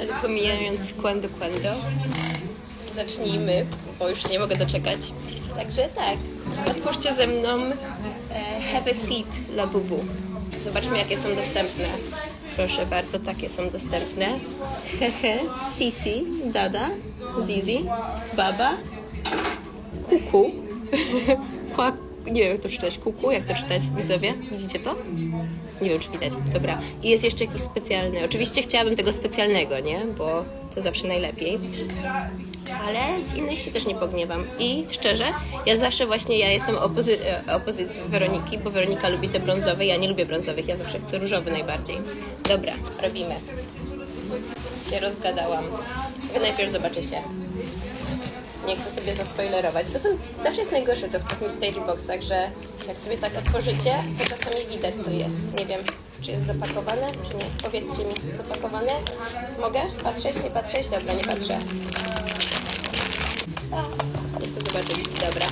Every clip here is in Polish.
Ale pomijając quando quando, zacznijmy, bo już nie mogę doczekać. Także tak, otwórzcie ze mną e, Have a Seat dla Bubu. Zobaczmy, jakie są dostępne. Proszę bardzo, takie są dostępne. Hehe, Sisi, Dada, Zizi, Baba, Kuku. Kwa, nie wiem, jak to czytać. Kuku, jak to czytać, widzowie? Widzicie to? Nie wiem, czy widać. Dobra. I jest jeszcze jakiś specjalny. Oczywiście chciałabym tego specjalnego, nie? Bo to zawsze najlepiej. Ale z innych się też nie pogniewam. I szczerze, ja zawsze właśnie, ja jestem opozy e, Weroniki, bo Weronika lubi te brązowe, ja nie lubię brązowych, ja zawsze chcę różowy najbardziej. Dobra, robimy. Ja rozgadałam. Wy najpierw zobaczycie. Nie chcę sobie zaspoilerować. To są, zawsze jest najgorsze to w tych mystery boxach, że jak sobie tak otworzycie, to czasami widać co jest. Nie wiem, czy jest zapakowane, czy nie. Powiedzcie mi, zapakowane? Mogę patrzeć, nie patrzeć? Dobra, nie patrzę. A, chcę zobaczyć. Dobra.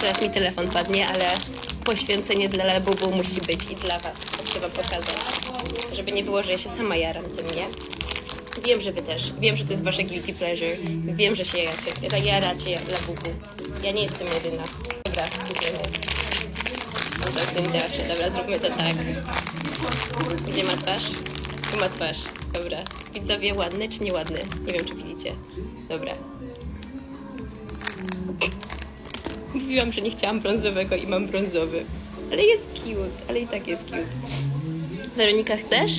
Teraz mi telefon padnie, ale poświęcenie dla Labubu musi być i dla Was. To Wam pokazać. Żeby nie było, że ja się sama jaram tym, nie? Wiem, że Wy też. Wiem, że to jest Wasze guilty pleasure. Wiem, że się jaracie, jaracie Labubu. Ja nie jestem jedyna. Dobra, idziemy. No w tym teatrze. Dobra, zróbmy to tak. Gdzie ma twarz? Tu ma twarz. Dobra. Widzowie, ładny czy nieładny? Nie wiem, czy widzicie. Dobra. Mówiłam, że nie chciałam brązowego i mam brązowy. Ale jest cute, ale i tak jest cute. Weronika, chcesz?